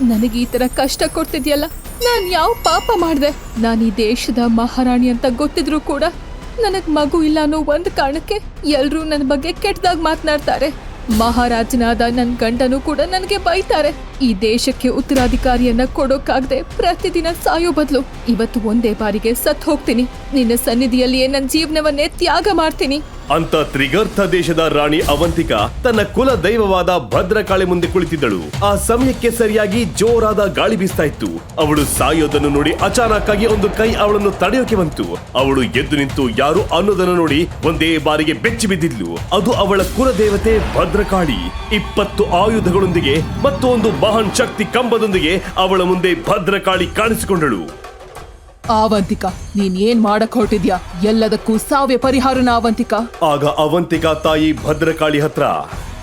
ನನಗೆ ಈ ತರ ಕಷ್ಟ ಕೊಡ್ತಿದ್ಯಲ್ಲ? ನಾನು ಯಾವ ಪಾಪ ಮಾಡ್ದೆ? ನಾನು ಈ ದೇಶದ ಮಹಾರಾಣಿ ಅಂತ ಗೊತ್ತಿದ್ರು ಕೂಡ ನನಗೆ ಮಗು ಇಲ್ಲ ಅನ್ನೋ ಒಂದು ಕಾರಣಕ್ಕೆ ಎಲ್ಲರೂ ನನ್ನ ಬಗ್ಗೆ ಕೆಟ್ಟದಾಗ ಮಾತನಾಡ್ತಾರೆ. ಮಹಾರಾಜನಾದ ನನ್ನ ಗಂಡನು ಕೂಡ ನನಗೆ ಬೈತಾರೆ. ಈ ದೇಶಕ್ಕೆ ಉತ್ತರಾಧಿಕಾರಿಯನ್ನ ಕೊಡೋಕ್ಕಾಗದೆ ಪ್ರತಿದಿನ ಸಾಯೋ ಬದಲು ಇವತ್ತು ಒಂದೇ ಬಾರಿಗೆ ಸತ್ ಹೋಗ್ತೀನಿ. ನಿನ್ನ ಸನ್ನಿಧಿಯಲ್ಲಿಯೇ ನನ್ನ ಜೀವನವನ್ನೇ ತ್ಯಾಗ ಮಾಡ್ತೀನಿ. ಅಂತ ತ್ರಿಗರ್ಥ ದೇಶದ ರಾಣಿ ಅವಂತಿಕಾ ತನ್ನ ಕುಲ ದೈವವಾದ ಭದ್ರಕಾಳಿ ಮುಂದೆ ಕುಳಿತಿದ್ದಳು. ಆ ಸಮಯಕ್ಕೆ ಸರಿಯಾಗಿ ಜೋರಾದ ಗಾಳಿ ಬೀಸ್ತಾ ಇತ್ತು. ಅವಳು ಸಾಯೋದನ್ನು ನೋಡಿ ಅಚಾನಕ್ ಆಗಿ ಒಂದು ಕೈ ಅವಳನ್ನು ತಡೆಯೋಕೆ ಬಂತು. ಅವಳು ಎದ್ದು ನಿಂತು ಯಾರು ಅನ್ನೋದನ್ನು ನೋಡಿ ಒಂದೇ ಬಾರಿಗೆ ಬೆಚ್ಚಿ ಬಿದ್ದಿದ್ಲು. ಅದು ಅವಳ ಕುಲ ದೇವತೆ ಭದ್ರಕಾಳಿ ಇಪ್ಪತ್ತು ಆಯುಧಗಳೊಂದಿಗೆ ಮತ್ತು ಒಂದು ಮಹಾನ್ ಶಕ್ತಿ ಕಂಬದೊಂದಿಗೆ ಅವಳ ಮುಂದೆ ಭದ್ರಕಾಳಿ ಕಾಣಿಸಿಕೊಂಡಳು. ಆವಂತಿಕಾ ನೀನ್ ಏನ್ ಮಾಡಕ್ ಹೊರಟಿದ್ಯಾ? ಎಲ್ಲದಕ್ಕೂ ಸಾವ್ಯ ಪರಿಹಾರನ ಅವಂತಿಕ ಆಗ ಅವಂತಿಕಾ ತಾಯಿ ಭದ್ರಕಾಳಿ ಹತ್ರ.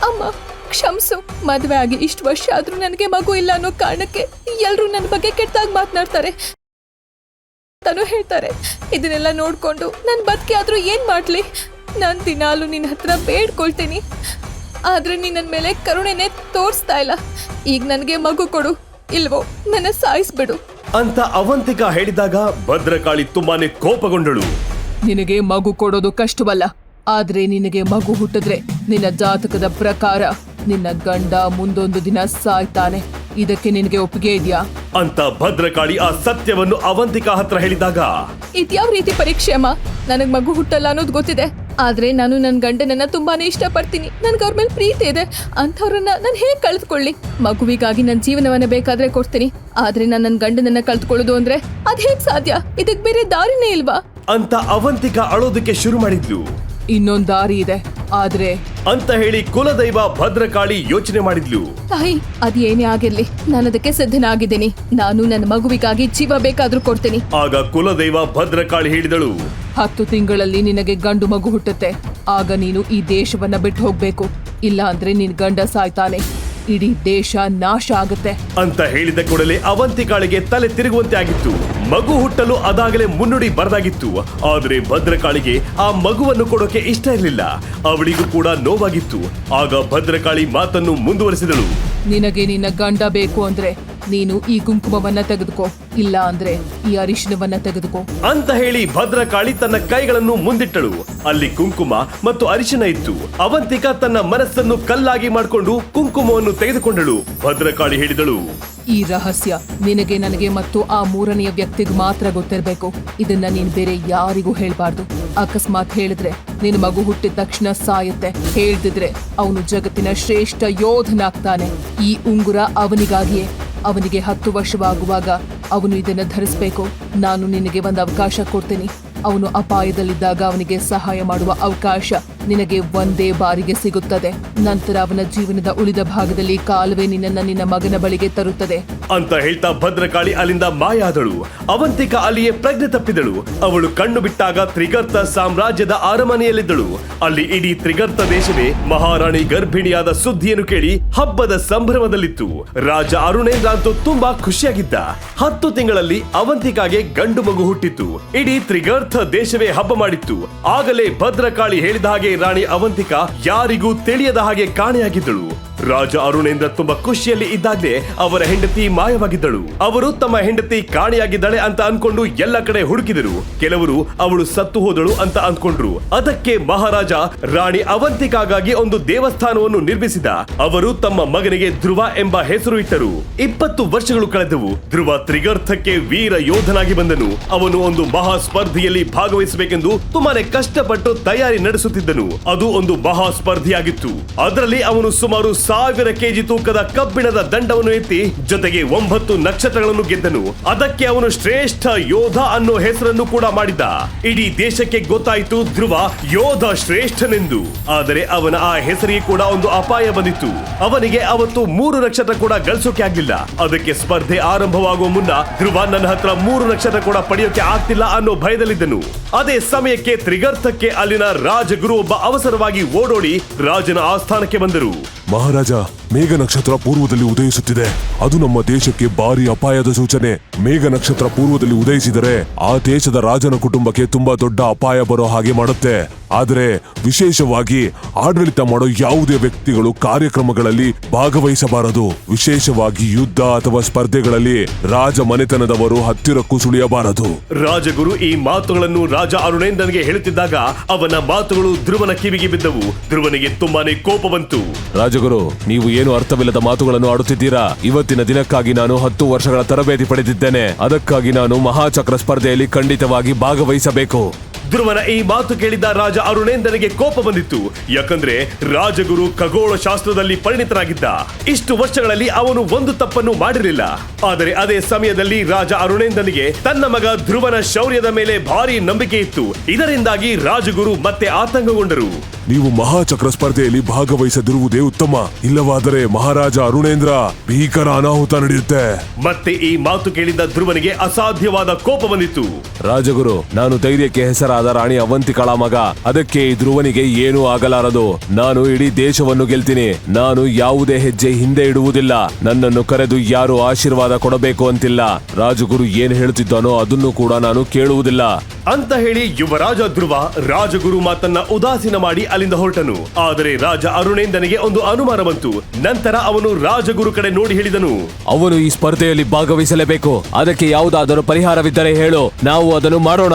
ಅಮ್ಮ ಕ್ಷಮ್ಸು ಮದ್ವೆ ಆಗಿ ಇಷ್ಟು ವರ್ಷ ಆದ್ರೂ ನನಗೆ ಮಗು ಇಲ್ಲ ಅನ್ನೋ ಕಾರಣಕ್ಕೆ ಎಲ್ಲರೂ ನನ್ನ ಬಗ್ಗೆ ಕೆಟ್ಟದಾಗ ಮಾತನಾಡ್ತಾರೆ. ತಾನು ಹೇಳ್ತಾರೆ ಇದನ್ನೆಲ್ಲ ನೋಡ್ಕೊಂಡು ನನ್ನ ಬದುಕಿ ಆದ್ರೂ ಏನ್ ಮಾಡ್ಲಿ? ನಾನು ದಿನಾಲು ನಿನ್ನ ಹತ್ರ ಬೇಡ್ಕೊಳ್ತೀನಿ. ಆದ್ರೆ ನೀನ್ ನನ್ನ ಮೇಲೆ ಕರುಣೆನೆ ತೋರಿಸ್ತಾ ಇಲ್ಲ. ಈಗ ನನಗೆ ಮಗು ಕೊಡು ಇಲ್ವೋ ನನ್ನ ಸಾಯಿಸ್ಬಿಡು ಅಂತ ಅವಂತಿಕ ಹೇಳಿದಾಗ ಭದ್ರಕಾಳಿ ತುಂಬಾನೇ ಕೋಪಗೊಂಡಳು. ನಿನಗೆ ಮಗು ಕೊಡೋದು ಕಷ್ಟವಲ್ಲ ಆದ್ರೆ ನಿನಗೆ ಮಗು ಹುಟ್ಟಿದ್ರೆ ನಿನ್ನ ಜಾತಕದ ಪ್ರಕಾರ ನಿನ್ನ ಗಂಡ ಮುಂದೊಂದು ದಿನ ಸಾಯ್ತಾನೆ. ಇದಕ್ಕೆ ನಿನಗೆ ಒಪ್ಪಿಗೆ ಇದೆಯಾ? ಅಂತ ಭದ್ರಕಾಳಿ ಆ ಸತ್ಯವನ್ನು ಅವಂತಿಕಾ ಹತ್ರ ಹೇಳಿದಾಗ. ಇದ್ಯಾವ ರೀತಿ ಪರೀಕ್ಷೆ ಅಮ್ಮ? ನನಗ್ ಮಗು ಹುಟ್ಟಲ್ಲ ಅನ್ನೋದು ಗೊತ್ತಿದೆ. ಆದ್ರೆ ನಾನು ನನ್ನ ಗಂಡನನ್ನ ತುಂಬಾನೇ ಇಷ್ಟಪಡ್ತೀನಿ. ನನ್ಗೆ ಅವ್ರ ಮೇಲೆ ಪ್ರೀತಿ ಇದೆ. ಅಂಥವ್ರನ್ನ ನಾನು ಹೇಗ್ ಕಳೆದುಕೊಳ್ಳಿ? ಮಗುವಿಗಾಗಿ ನನ್ನ ಜೀವನವನ್ನ ಬೇಕಾದ್ರೆ ಕೊಡ್ತೀನಿ. ಆದ್ರೆ ನಾನು ನನ್ನ ಗಂಡನನ್ನ ಕಳ್ತ್ಕೊಳ್ಳೋದು ಅಂದ್ರೆ ಅದ್ ಹೇಗ್ ಸಾಧ್ಯ? ಇದಕ್ಕೆ ಬೇರೆ ದಾರಿನೇ ಇಲ್ವಾ? ಅಂತ ಅವಂತಿಕಾ ಅಳೋದಕ್ಕೆ ಶುರು ಮಾಡಿದ್ಲು. ಇನ್ನೊಂದ್ ದಾರಿ ಇದೆ. ಆದ್ರೆ ಅಂತ ಹೇಳಿ ಕುಲದೈವ ಭದ್ರಕಾಳಿ ಯೋಚನೆ ಮಾಡಿದ್ಲು. ತಾಯಿ ಅದೇನೇ ಏನೇ ಆಗಿರ್ಲಿ ನಾನು ಅದಕ್ಕೆ ಸಿದ್ಧನಾಗಿದ್ದೀನಿ. ನಾನು ನನ್ನ ಮಗುವಿಗಾಗಿ ಜೀವ ಬೇಕಾದ್ರೂ ಕೊಡ್ತೀನಿ. ಆಗ ಕುಲದೈವ ಭದ್ರಕಾಳಿ ಹೇಳಿದಳು. ಹತ್ತು ತಿಂಗಳಲ್ಲಿ ನಿನಗೆ ಗಂಡು ಮಗು ಹುಟ್ಟುತ್ತೆ. ಆಗ ನೀನು ಈ ದೇಶವನ್ನ ಬಿಟ್ಟು ಹೋಗ್ಬೇಕು. ಇಲ್ಲ ಅಂದ್ರೆ ನಿನ್ ಗಂಡ ಸಾಯ್ತಾನೆ. ಇಡೀ ದೇಶ ನಾಶ ಆಗುತ್ತೆ. ಅಂತ ಹೇಳಿದ ಕೂಡಲೇ ಅವಂತಿಕಾಳಿಗೆ ತಲೆ ತಿರುಗುವಂತೆ ಆಗಿತ್ತು. ಮಗು ಹುಟ್ಟಲು ಅದಾಗಲೇ ಮುನ್ನುಡಿ ಬರದಾಗಿತ್ತು. ಆದ್ರೆ ಭದ್ರಕಾಳಿಗೆ ಆ ಮಗುವನ್ನು ಕೊಡೋಕೆ ಇಷ್ಟ ಇರಲಿಲ್ಲ. ಅವಳಿಗೂ ಕೂಡ ನೋವಾಗಿತ್ತು. ಆಗ ಭದ್ರಕಾಳಿ ಮಾತನ್ನು ಮುಂದುವರೆಸಿದಳು. ನಿನಗೆ ನಿನ್ನ ಗಂಡ ಬೇಕು ಅಂದ್ರೆ ನೀನು ಈ ಕುಂಕುಮವನ್ನ ತೆಗೆದುಕೋ. ಇಲ್ಲ ಅಂದ್ರೆ ಈ ಅರಿಶಿನವನ್ನ ತೆಗೆದುಕೋ. ಅಂತ ಹೇಳಿ ಭದ್ರಕಾಳಿ ತನ್ನ ಕೈಗಳನ್ನು ಮುಂದಿಟ್ಟಳು. ಅಲ್ಲಿ ಕುಂಕುಮ ಮತ್ತು ಅರಿಶಿನ ಇತ್ತು. ಅವಂತಿಕ ತನ್ನ ಮನಸ್ಸನ್ನು ಕಲ್ಲಾಗಿ ಮಾಡಿಕೊಂಡು ಕುಂಕುಮವನ್ನು ತೆಗೆದುಕೊಂಡಳು. ಭದ್ರಕಾಳಿ ಹೇಳಿದಳು. ಈ ರಹಸ್ಯ ನಿನಗೆ ನನಗೆ ಮತ್ತು ಆ ಮೂರನೆಯ ವ್ಯಕ್ತಿಗೂ ಮಾತ್ರ ಗೊತ್ತಿರಬೇಕು. ಇದನ್ನ ನೀನ್ ಬೇರೆ ಯಾರಿಗೂ ಹೇಳ್ಬಾರ್ದು. ಅಕಸ್ಮಾತ್ ಹೇಳಿದ್ರೆ ನಿನ್ ಮಗು ಹುಟ್ಟಿದ ತಕ್ಷಣ ಸಾಯುತ್ತೆ. ಹೇಳ್ದಿದ್ರೆ ಅವನು ಜಗತ್ತಿನ ಶ್ರೇಷ್ಠ ಯೋಧನಾಗ್ತಾನೆ. ಈ ಉಂಗುರ ಅವನಿಗಾಗಿಯೇ. ಅವನಿಗೆ ಹತ್ತು ವರ್ಷವಾಗುವಾಗ ಅವನು ಇದನ್ನು ಧರಿಸಬೇಕು. ನಾನು ನಿನಗೆ ಒಂದು ಅವಕಾಶ ಕೊಡ್ತೀನಿ. ಅವನು ಅಪಾಯದಲ್ಲಿದ್ದಾಗ ಅವನಿಗೆ ಸಹಾಯ ಮಾಡುವ ಅವಕಾಶ. ನಿನಗೆ ಒಂದೇ ಬಾರಿಗೆ ಸಿಗುತ್ತದೆ. ನಂತರ ಅವನ ಜೀವನದ ಉಳಿದ ಭಾಗದಲ್ಲಿ ಕಾಲುವೆ ನಿನ್ನನ್ನ ನಿನ್ನ ಮಗನ ಬಳಿಗೆ ತರುತ್ತದೆ. ಅಂತ ಹೇಳ್ತಾ ಭದ್ರಕಾಳಿ ಅಲ್ಲಿಂದ ಮಾಯಾದಳು. ಅವಂತಿಕ ಅಲ್ಲಿಯೇ ಪ್ರಜ್ಞೆ ತಪ್ಪಿದಳು. ಅವಳು ಕಣ್ಣು ಬಿಟ್ಟಾಗ ತ್ರಿಗರ್ತ ಸಾಮ್ರಾಜ್ಯದ ಅರಮನೆಯಲ್ಲಿದ್ದಳು. ಅಲ್ಲಿ ಇಡೀ ತ್ರಿಗರ್ತ ದೇಶವೇ ಮಹಾರಾಣಿ ಗರ್ಭಿಣಿಯಾದ ಸುದ್ದಿಯನ್ನು ಕೇಳಿ ಹಬ್ಬದ ಸಂಭ್ರಮದಲ್ಲಿತ್ತು. ರಾಜ ಅರುಣೇಂದ್ರ ಅಂತೂ ತುಂಬಾ ಖುಷಿಯಾಗಿದ್ದ. ಹತ್ತು ತಿಂಗಳಲ್ಲಿ ಅವಂತಿಕಾಗೆ ಗಂಡು ಮಗು ಹುಟ್ಟಿತ್ತು. ಇಡೀ ತ್ರಿಗರ್ಥ ದೇಶವೇ ಹಬ್ಬ ಮಾಡಿತ್ತು. ಆಗಲೇ ಭದ್ರಕಾಳಿ ಹೇಳಿದ ಹಾಗೆ ರಾಣಿ ಅವಂತಿಕಾ ಯಾರಿಗೂ ತಿಳಿಯದ ಹಾಗೆ ಕಾಣೆಯಾಗಿದ್ದಳು. ರಾಜ ಅರುಣೇಂದ್ರ ತುಂಬಾ ಖುಷಿಯಲ್ಲಿ ಇದ್ದಾಗಲೇ ಅವರ ಹೆಂಡತಿ ಮಾಯವಾಗಿದ್ದಳು. ಅವರು ತಮ್ಮ ಹೆಂಡತಿ ಕಾಣೆಯಾಗಿದ್ದಾಳೆ ಅಂತ ಅನ್ಕೊಂಡು ಎಲ್ಲ ಕಡೆ ಹುಡುಕಿದರು. ಕೆಲವರು ಅವಳು ಸತ್ತು ಹೋದಳು ಅಂತ ಅನ್ಕೊಂಡ್ರು. ಅದಕ್ಕೆ ಮಹಾರಾಜ ರಾಣಿ ಅವಂತಿಕಾಗಾಗಿ ಒಂದು ದೇವಸ್ಥಾನವನ್ನು ನಿರ್ಮಿಸಿದ. ಅವರು ತಮ್ಮ ಮಗನಿಗೆ ಧ್ರುವ ಎಂಬ ಹೆಸರು ಇಟ್ಟರು. ಇಪ್ಪತ್ತು ವರ್ಷಗಳು ಕಳೆದವು. ಧ್ರುವ ತ್ರಿಗರ್ಥಕ್ಕೆ ವೀರ ಯೋಧನಾಗಿ ಬಂದನು. ಅವನು ಒಂದು ಮಹಾ ಸ್ಪರ್ಧೆಯಲ್ಲಿ ಭಾಗವಹಿಸಬೇಕೆಂದು ತುಂಬಾನೇ ಕಷ್ಟಪಟ್ಟು ತಯಾರಿ ನಡೆಸುತ್ತಿದ್ದನು. ಅದು ಒಂದು ಮಹಾ ಸ್ಪರ್ಧೆಯಾಗಿತ್ತು ಅದರಲ್ಲಿ ಅವನು ಸುಮಾರು ಸಾವಿರ ಕೆಜಿ ತೂಕದ ಕಬ್ಬಿಣದ ದಂಡವನ್ನು ಎತ್ತಿ ಜೊತೆಗೆ ಒಂಬತ್ತು ನಕ್ಷತ್ರಗಳನ್ನು ಗೆದ್ದನು. ಅದಕ್ಕೆ ಅವನು ಶ್ರೇಷ್ಠ ಯೋಧ ಅನ್ನೋ ಹೆಸರನ್ನು ಕೂಡ ಮಾಡಿದ್ದ. ಇಡೀ ದೇಶಕ್ಕೆ ಗೊತ್ತಾಯಿತು ಧ್ರುವ ಯೋಧ ಶ್ರೇಷ್ಠನೆಂದು. ಆದರೆ ಅವನ ಆ ಹೆಸರಿಗೆ ಕೂಡ ಒಂದು ಅಪಾಯ ಬಂದಿತ್ತು. ಅವನಿಗೆ ಅವತ್ತು ಮೂರು ನಕ್ಷತ್ರ ಕೂಡ ಗಳಿಸೋಕೆ ಆಗ್ಲಿಲ್ಲ. ಅದಕ್ಕೆ ಸ್ಪರ್ಧೆ ಆರಂಭವಾಗುವ ಮುನ್ನ ಧ್ರುವ ನನ್ನ ಹತ್ರ ಮೂರು ನಕ್ಷತ್ರ ಕೂಡ ಪಡೆಯೋಕೆ ಆಗ್ತಿಲ್ಲ ಅನ್ನೋ ಭಯದಲ್ಲಿದ್ದನು. ಅದೇ ಸಮಯಕ್ಕೆ ತ್ರಿಗರ್ಥಕ್ಕೆ ಅಲ್ಲಿನ ರಾಜಗುರು ಒಬ್ಬ ಅವಸರವಾಗಿ ಓಡೋಡಿ ರಾಜನ ಆಸ್ಥಾನಕ್ಕೆ ಬಂದರು. ಮಹಾರಾಜ, ಮೇಘ ನಕ್ಷತ್ರ ಪೂರ್ವದಲ್ಲಿ ಉದಯಿಸುತ್ತಿದೆ. ಅದು ನಮ್ಮ ದೇಶಕ್ಕೆ ಭಾರಿ ಅಪಾಯದ ಸೂಚನೆ. ಮೇಘ ನಕ್ಷತ್ರ ಪೂರ್ವದಲ್ಲಿ ಉದಯಿಸಿದರೆ ಆ ದೇಶದ ರಾಜನ ಕುಟುಂಬಕ್ಕೆ ತುಂಬಾ ದೊಡ್ಡ ಅಪಾಯ ಬರೋ ಹಾಗೆ ಮಾಡುತ್ತೆ. ಆದರೆ ವಿಶೇಷವಾಗಿ ಆಡಳಿತ ಮಾಡೋ ಯಾವುದೇ ವ್ಯಕ್ತಿಗಳು ಕಾರ್ಯಕ್ರಮಗಳಲ್ಲಿ ಭಾಗವಹಿಸಬಾರದು. ವಿಶೇಷವಾಗಿ ಯುದ್ಧ ಅಥವಾ ಸ್ಪರ್ಧೆಗಳಲ್ಲಿ ರಾಜ ಮನೆತನದವರು ಹತ್ತಿರಕ್ಕೂ ಸುಳಿಯಬಾರದು. ರಾಜಗುರು ಈ ಮಾತುಗಳನ್ನು ರಾಜ ಅರುಣೇಂದ್ರನಿಗೆ ಹೇಳುತ್ತಿದ್ದಾಗ ಅವನ ಮಾತುಗಳು ಧ್ರುವನ ಕಿವಿಗೆ ಬಿದ್ದವು. ಧ್ರುವನಿಗೆ ತುಂಬಾನೇ ಕೋಪ ಬಂತು. ರಾಜಗುರು ನೀವು ಏನು ಅರ್ಥವಿಲ್ಲದ ಮಾತುಗಳನ್ನು ಆಡುತ್ತಿದ್ದೀರಾ? ಇವತ್ತಿನ ದಿನಕ್ಕಾಗಿ ನಾನು ಹತ್ತು ವರ್ಷಗಳ ತರಬೇತಿ ಪಡೆದಿದ್ದೇನೆ. ಅದಕ್ಕಾಗಿ ನಾನು ಮಹಾಚಕ್ರ ಸ್ಪರ್ಧೆಯಲ್ಲಿ ಖಂಡಿತವಾಗಿ ಭಾಗವಹಿಸಬೇಕು. ಧ್ರುವನ ಈ ಮಾತು ಕೇಳಿದ ರಾಜ ಅರುಣೇಂದ್ರನಿಗೆ ಕೋಪ ಬಂದಿತ್ತು. ಯಾಕಂದ್ರೆ ರಾಜಗುರು ಖಗೋಳ ಶಾಸ್ತ್ರದಲ್ಲಿ ಪರಿಣಿತರಾಗಿದ್ದ ಇಷ್ಟು ವರ್ಷಗಳಲ್ಲಿ ಅವನು ಒಂದು ತಪ್ಪನ್ನು ಮಾಡಿರಲಿಲ್ಲ. ಆದರೆ ಅದೇ ಸಮಯದಲ್ಲಿ ರಾಜ ಅರುಣೇಂದ್ರನಿಗೆ ತನ್ನ ಮಗ ಧ್ರುವನ ಶೌರ್ಯದ ಮೇಲೆ ಭಾರಿ ನಂಬಿಕೆ ಇತ್ತು. ಇದರಿಂದಾಗಿ ರಾಜಗುರು ಮತ್ತೆ ಆತಂಕಗೊಂಡರು. ನೀವು ಮಹಾಚಕ್ರ ಸ್ಪರ್ಧೆಯಲ್ಲಿ ಭಾಗವಹಿಸದಿರುವುದೇ ಉತ್ತಮ. ಇಲ್ಲವಾದರೆ ಮಹಾರಾಜ ಅರುಣೇಂದ್ರ ಭೀಕರ ಅನಾಹುತ ನಡೆಯುತ್ತೆ. ಮತ್ತೆ ಈ ಮಾತು ಕೇಳಿದ ಧ್ರುವನಿಗೆ ಅಸಾಧ್ಯವಾದ ಕೋಪ ಬಂದಿತ್ತು. ರಾಜಗುರು ನಾನು ಧೈರ್ಯಕ್ಕೆ ಹೆಸರಾದ ರಾಣಿ ಅವಂತಿಕಳ ಮಗ. ಅದಕ್ಕೆ ಈ ಧ್ರುವನಿಗೆ ಏನೂ ಆಗಲಾರದು. ನಾನು ಇಡೀ ದೇಶವನ್ನು ಗೆಲ್ತೀನಿ. ನಾನು ಯಾವುದೇ ಹೆಜ್ಜೆ ಹಿಂದೆ ಇಡುವುದಿಲ್ಲ. ನನ್ನನ್ನು ಕರೆದು ಯಾರು ಆಶೀರ್ವಾದ ಕೊಡಬೇಕು ಅಂತಿಲ್ಲ. ರಾಜಗುರು ಏನ್ ಹೇಳುತ್ತಿದ್ದಾನೋ ಅದನ್ನು ಕೂಡ ನಾನು ಕೇಳುವುದಿಲ್ಲ. ಅಂತ ಹೇಳಿ ಯುವರಾಜ ಧ್ರುವ ರಾಜಗುರು ಮಾತನ್ನ ಉದಾಸೀನ ಮಾಡಿ ಅಲ್ಲಿಂದ ಹೊರಟನು. ಆದರೆ ರಾಜ ಅರುಣೇಂದನಿಗೆ ಒಂದು ಅನುಮಾನ ಬಂತು. ನಂತರ ಅವನು ರಾಜಗುರು ಕಡೆ ನೋಡಿ ಹೇಳಿದನು. ಅವನು ಈ ಸ್ಪರ್ಧೆಯಲ್ಲಿ ಭಾಗವಹಿಸಲೇಬೇಕು. ಅದಕ್ಕೆ ಯಾವುದಾದರೂ ಪರಿಹಾರವಿದ್ದರೆ ಹೇಳು. ನಾವು ಅದನ್ನು ಮಾಡೋಣ.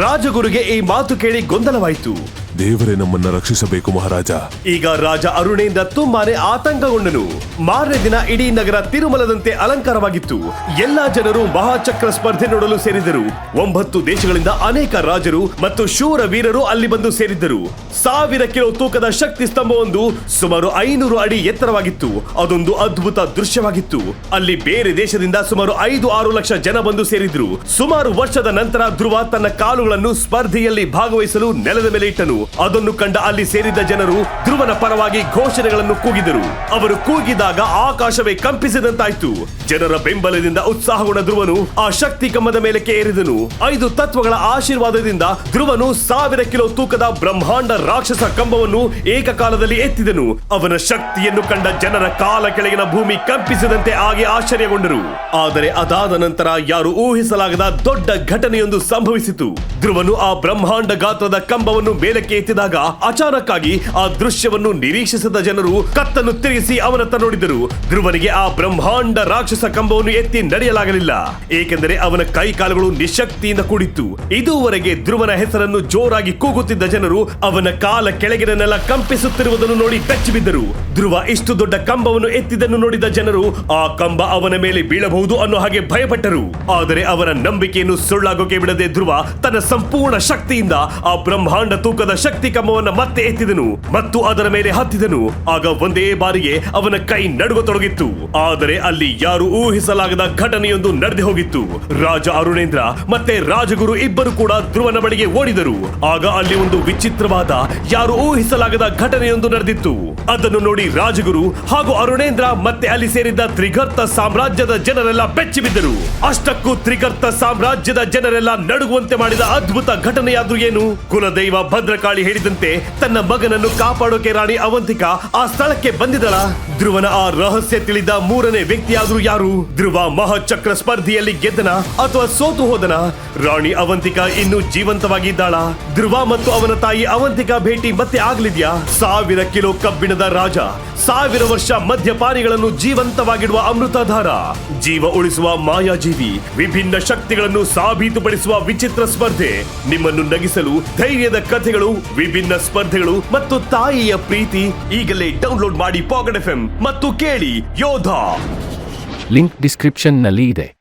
ರಾಜಗುರುಗೆ ಈ ಮಾತು ಕೇಳಿ ಗೊಂದಲವಾಯಿತು. ದೇವರೇ ನಮ್ಮನ್ನ ರಕ್ಷಿಸಬೇಕು ಮಹಾರಾಜ. ಈಗ ರಾಜ ಅರುಣೇಂದ್ರ ತುಂಬಾನೇ ಆತಂಕಗೊಂಡನು. ಮಾರನೇ ದಿನ ಇಡೀ ನಗರ ತಿರುಮಲದಂತೆ ಅಲಂಕಾರವಾಗಿತ್ತು. ಎಲ್ಲಾ ಜನರು ಮಹಾಚಕ್ರ ಸ್ಪರ್ಧೆ ನೋಡಲು ಸೇರಿದರು. ಒಂಬತ್ತು ದೇಶಗಳಿಂದ ಅನೇಕ ರಾಜರು ಮತ್ತು ಶೂರ ವೀರರು ಅಲ್ಲಿ ಬಂದು ಸೇರಿದ್ದರು. ಸಾವಿರ ಕಿಲೋ ತೂಕದ ಶಕ್ತಿ ಸ್ತಂಭವೊಂದು ಸುಮಾರು ಐನೂರು ಅಡಿ ಎತ್ತರವಾಗಿತ್ತು. ಅದೊಂದು ಅದ್ಭುತ ದೃಶ್ಯವಾಗಿತ್ತು. ಅಲ್ಲಿ ಬೇರೆ ದೇಶದಿಂದ ಸುಮಾರು ಐದು ಆರು ಲಕ್ಷ ಜನ ಬಂದು ಸೇರಿದ್ರು. ಸುಮಾರು ವರ್ಷದ ನಂತರ ಧ್ರುವ ತನ್ನ ಕಾಲುಗಳನ್ನು ಸ್ಪರ್ಧೆಯಲ್ಲಿ ಭಾಗವಹಿಸಲು ನೆಲದ ಮೇಲೆ ಇಟ್ಟನು. ಅದನ್ನು ಕಂಡ ಅಲ್ಲಿ ಸೇರಿದ ಜನರು ಧ್ರುವನ ಪರವಾಗಿ ಘೋಷಣೆಗಳನ್ನು ಕೂಗಿದರು. ಅವರು ಕೂಗಿದಾಗ ಆಕಾಶವೇ ಕಂಪಿಸಿದಂತಾಯ್ತು. ಜನರ ಬೆಂಬಲದಿಂದ ಉತ್ಸಾಹಗೊಂಡ ಧ್ರುವನು ಆ ಶಕ್ತಿ ಕಂಬದ ಮೇಲೆ ಏರಿದನು. ಐದು ತತ್ವಗಳ ಆಶೀರ್ವಾದದಿಂದ ಧ್ರುವನು ಸಾವಿರ ಕಿಲೋ ತೂಕದ ಬ್ರಹ್ಮಾಂಡ ರಾಕ್ಷಸ ಕಂಬವನ್ನು ಏಕಕಾಲದಲ್ಲಿ ಎತ್ತಿದನು. ಅವನ ಶಕ್ತಿಯನ್ನು ಕಂಡ ಜನರ ಕಾಲ ಕೆಳಗಿನ ಭೂಮಿ ಕಂಪಿಸಿದಂತೆ ಆಗಿ ಆಶ್ಚರ್ಯಗೊಂಡರು. ಆದರೆ ಅದಾದ ನಂತರ ಯಾರು ಊಹಿಸಲಾಗದ ದೊಡ್ಡ ಘಟನೆಯೊಂದು ಸಂಭವಿಸಿತು. ಧ್ರುವನು ಆ ಬ್ರಹ್ಮಾಂಡ ಗಾತ್ರದ ಕಂಬವನ್ನು ಮೇಲಕ್ಕೆ ಎತ್ತಿದಾಗ ಅಚಾನಕ್ಕಾಗಿ ಆ ದೃಶ್ಯವನ್ನು ನಿರೀಕ್ಷಿಸದ ಜನರು ಕತ್ತನ್ನು ತಿರುಗಿಸಿ ಅವನತ್ತ ನೋಡಿದರು. ಧ್ರುವನಿಗೆ ಆ ಬ್ರಹ್ಮಾಂಡ ರಾಕ್ಷಸ ಕಂಬವನ್ನು ಎತ್ತಿ ನಡೆಯಲಾಗಲಿಲ್ಲ. ಏಕೆಂದರೆ ಅವನ ಕೈ ಕಾಲುಗಳು ನಿಶಕ್ತಿಯಿಂದ ಕೂಡಿತ್ತು. ಇದುವರೆಗೆ ಧ್ರುವನ ಹೆಸರನ್ನು ಜೋರಾಗಿ ಕೂಗುತ್ತಿದ್ದ ಜನರು ಅವನ ಕಾಲ ಕೆಳಗಿನನೆಲ್ಲ ನೆಲ ಕಂಪಿಸುತ್ತಿರುವುದನ್ನು ನೋಡಿ ಬೆಚ್ಚಿ ಬಿದ್ದರು. ಧ್ರುವ ಇಷ್ಟು ದೊಡ್ಡ ಕಂಬವನ್ನು ಎತ್ತಿದ್ದನ್ನು ನೋಡಿದ ಜನರು ಆ ಕಂಬ ಅವನ ಮೇಲೆ ಬೀಳಬಹುದು ಅನ್ನೋ ಹಾಗೆ ಭಯಪಟ್ಟರು. ಆದರೆ ಅವನ ನಂಬಿಕೆಯನ್ನು ಸುಳ್ಳಾಗೋಕೆ ಬಿಡದೆ ಧ್ರುವ ತನ್ನ ಸಂಪೂರ್ಣ ಶಕ್ತಿಯಿಂದ ಆ ಬ್ರಹ್ಮಾಂಡ ತೂಕದ ಕಂಬವನ್ನ ಮತ್ತೆ ಎತ್ತಿದನು ಮತ್ತು ಅದರ ಮೇಲೆ ಹತ್ತಿದನು. ಆಗ ಒಂದೇ ಬಾರಿಗೆ ಅವನ ಕೈ ನಡುಗತೊಡಗಿತ್ತು. ಆದರೆ ಅಲ್ಲಿ ಯಾರು ಊಹಿಸಲಾಗದ ಘಟನೆಯೊಂದು ನಡೆದು ಹೋಗಿತ್ತು. ರಾಜ ಅರುಣೇಂದ್ರ ಮತ್ತೆ ರಾಜಗುರು ಇಬ್ಬರು ಕೂಡ ಧ್ರುವನ ಬಳಿಗೆ ಓಡಿದರು. ಆಗ ಅಲ್ಲಿ ಒಂದು ವಿಚಿತ್ರವಾದ, ಯಾರು ಊಹಿಸಲಾಗದ ಘಟನೆಯೊಂದು ನಡೆದಿತ್ತು. ಅದನ್ನು ನೋಡಿ ರಾಜಗುರು ಹಾಗೂ ಅರುಣೇಂದ್ರ ಮತ್ತೆ ಅಲ್ಲಿ ಸೇರಿದ್ದ ತ್ರಿಗರ್ತ ಸಾಮ್ರಾಜ್ಯದ ಜನರೆಲ್ಲ ಬೆಚ್ಚಿ ಬಿದ್ದರು ಅಷ್ಟಕ್ಕೂ ತ್ರಿಗರ್ತ ಸಾಮ್ರಾಜ್ಯದ ಜನರೆಲ್ಲ ನಡುಗುವಂತೆ ಮಾಡಿದ ಅದ್ಭುತ ಘಟನೆಯಾದ್ರೂ ಏನು? ಕುಲದೈವ ಭದ್ರಕಾಳಿ ಹೇಳಿದಂತೆ ತನ್ನ ಮಗನನ್ನು ಕಾಪಾಡೋಕೆ ರಾಣಿ ಅವಂತಿಕಾ ಆ ಸ್ಥಳಕ್ಕೆ ಬಂದಿದಳ ಧ್ರುವನ ಆ ರಹಸ್ಯ ತಿಳಿದ ಮೂರನೇ ವ್ಯಕ್ತಿಯಾದ್ರೂ ಯಾರು? ಧ್ರುವ ಮಹಾಚಕ್ರ ಸ್ಪರ್ಧೆಯಲ್ಲಿ ಗೆದ್ದನ ಅಥವಾ ಸೋತು ಹೋದನ? ರಾಣಿ ಅವಂತಿಕಾ ಇನ್ನೂ ಜೀವಂತವಾಗಿದ್ದಾಳ. ಧ್ರುವ ಮತ್ತು ಅವನ ತಾಯಿ ಅವಂತಿಕಾ ಭೇಟಿ ಮತ್ತೆ ಆಗ್ಲಿದ್ಯಾ? ಸಾವಿರ ಕಿಲೋ ಕಬ್ಬಿಣದ ರಾಜ, ಸಾವಿರ ವರ್ಷ ಮದ್ಯಪಾನಿಗಳನ್ನು ಜೀವಂತವಾಗಿಡುವ ಅಮೃತಧಾರ, ಜೀವ ಉಳಿಸುವ ಮಾಯಾಜೀವಿ, ವಿಭಿನ್ನ ಶಕ್ತಿಗಳನ್ನು ಸಾಬೀತುಪಡಿಸುವ ವಿಚಿತ್ರ ಸ್ಪರ್ಧೆ, ನಿಮ್ಮನ್ನು ನಗಿಸಲು ಧೈರ್ಯದ ಕಥೆಗಳು, ವಿಭಿನ್ನ ಸ್ಪರ್ಧೆಗಳು ಮತ್ತು ತಾಯಿಯ ಪ್ರೀತಿ ಈಗಲೇ ಡೌನ್ಲೋಡ್ ಮಾಡಿ ಪಾಕೆಟ್ ಎಫ್ ಮತ್ತು ಕೇಳಿ ಯೋಧ. ಲಿಂಕ್ ಡಿಸ್ಕ್ರಿಪ್ಷನ್ನಲ್ಲಿ ಇದೆ.